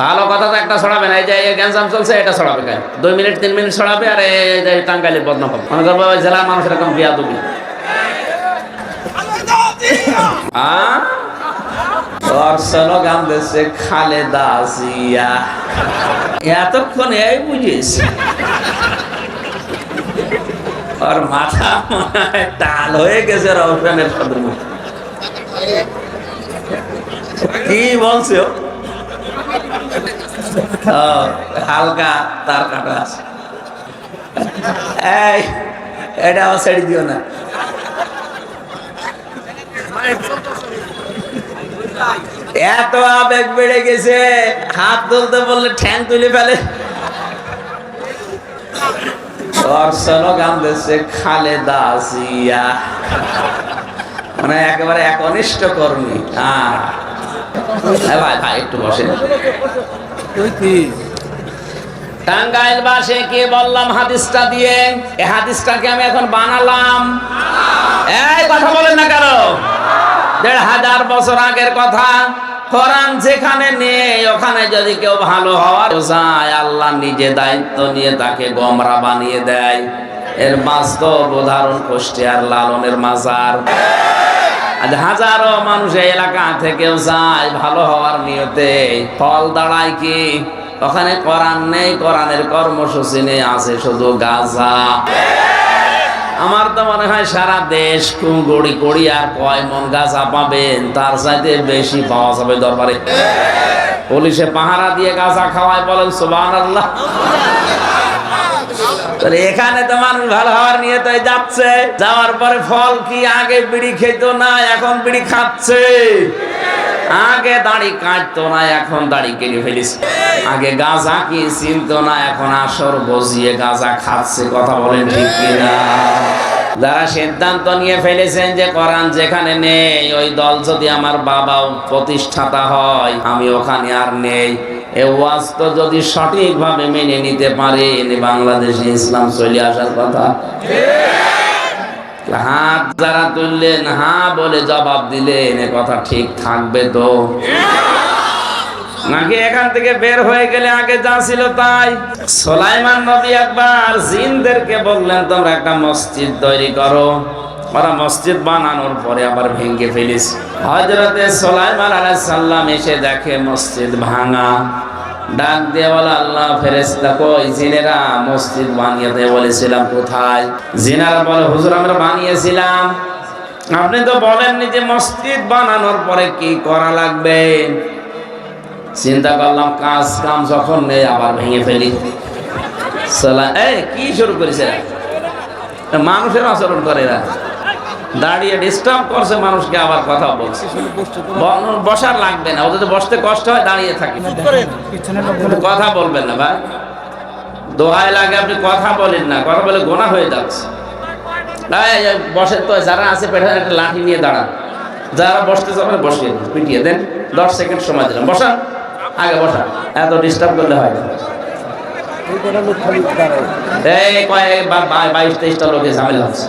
ভালো কথা তো একটা ছড়াবে না, এই যে গ্যাঞ্জাম চলছে, এটা ছড়াবে কেন? দুই মিনিট, তিন মিনিট ছড়াবে আর এই যে টাঙ্গাইলের বদনাম হবে। মনে করব জেলার মানুষ এরকম বিয়া দুবি কি বলছো হালকা তার কাটা আছে। এই, এটা আমার ছেড়ে দিও না। এত আবেগ বেড়ে গেছে, হাত তুলতে বললে ঠ্যাং তুলে ফেলে। ওর স্লোগান দিচ্ছে খালেদা জিয়া। মানে একেবারে একনিষ্ঠ কর্মী হ্যাঁ। টাঙ্গাইল বাসে কে বললাম হাদিসটা দিয়ে? এই হাদিসটাকে আমি এখন বানালাম? এই কথা বলেন না দেড় হাজার বছর আগের কথা। যেখানে নেই, ওখানে যদি কেউ ভালো হওয়ার চায় আল্লাহ নিজে দায়িত্ব নিয়ে তাকে গমরা বানিয়ে দেয়। এর বাস্তব উদাহরণ কুষ্টিয়ার লালনের মাজার। আজ হাজারো মানুষ এই এলাকা থেকেও যায় ভালো হওয়ার নিয়তে। ফল দাঁড়ায় কি? ওখানে কোরআন নেই, কোরআনের কর্মসূচি নেই, আছে শুধু গাজা। আমার তো মনে হয় সারা দেশ গড়ি গড়ি আর কয় মন গাছা পাবেন, তার চাইতে বেশি পাওয়া যাবে দরবারে। পুলিশে পাহারা দিয়ে গাছা খাওয়ায় বলেন সুবাহ আল্লাহ এখানে তো মানুষ ভালো হওয়ার নিয়ে তাই যাচ্ছে। যাওয়ার পরে ফল কি আগে বিড়ি খেত না, এখন বিড়ি খাচ্ছে? আগে দাড়ি কাটতো না, এখন দাড়ি কেটে ফেলিস আগে গাঁজা কি চিনতো না, এখন আসর বসিয়ে গাঁজা খাচ্ছে, কথা বলেন ঠিক কিনা? যারা সিদ্ধান্ত নিয়ে ফেলেছেন যে কোরআন যেখানে নেই, ওই দল যদি আমার বাবাও প্রতিষ্ঠাতা হয়, আমি ওখানে আর নেই। এ ওয়াজ তো যদি সঠিকভাবে মেনে নিতে পারেন বাংলাদেশে ইসলাম চলে আসার কথা। হাত যারা তুললেন হা বলে জবাব দিলেন এ কথা ঠিক থাকবে তো। নাকি এখান থেকে বের হয়ে গেলে আগে যা ছিল তাই? সোলাইমান নবী একবার জিনদেরকে বললেন তোমরা একটা মসজিদ তৈরি করো। ওরা মসজিদ বানানোর পরে আবার ভেঙে ফেলিস। হজরতে সোলাইমান আলাইহিস সাল্লাম এসে দেখে মসজিদ ভাঙা। ডাক দিয়ে বলে, আল্লাহ ফেরেস্তা কই? জিনেরা মসজিদ বানিয়ে দিয়ে বলেছিলাম, কোথায়? জিনারা বলে, হুজুর, আমরা বানিয়েছিলাম। আপনি তো বলেননি যে মসজিদ বানানোর পরে কি করা লাগবে। চিন্তা করলাম, কাজ কাম যখন নেই, আবার ভেঙে ফেলি। সালা এই, কি শুরু করেছে? মানুষের আচরণ করে এরা। দাঁড়িয়ে ডিস্টার্ব করছে মানুষকে আবার কথা বলছে। বসার লাগবে না। ওদের বসতে কষ্ট হয় দাঁড়িয়ে থাকে। কথা বলবেন না ভাই। দোহাই লাগে আপনি কথা বলেন না। কথা বলে গোনা হয়ে যাচ্ছে। এই, তো যারা আছে পেটে একটা লাঠি নিয়ে দাঁড়ান। যারা বসতে যাবেন বসিয়ে পিটিয়ে দেন। দশ সেকেন্ড সময় দিলাম। বসান। আগে বসা এত ডিস্টার্ব করলে হয় না। এই কয়েক বাইশ তেইশটা লোকে ঝামেলা হচ্ছে।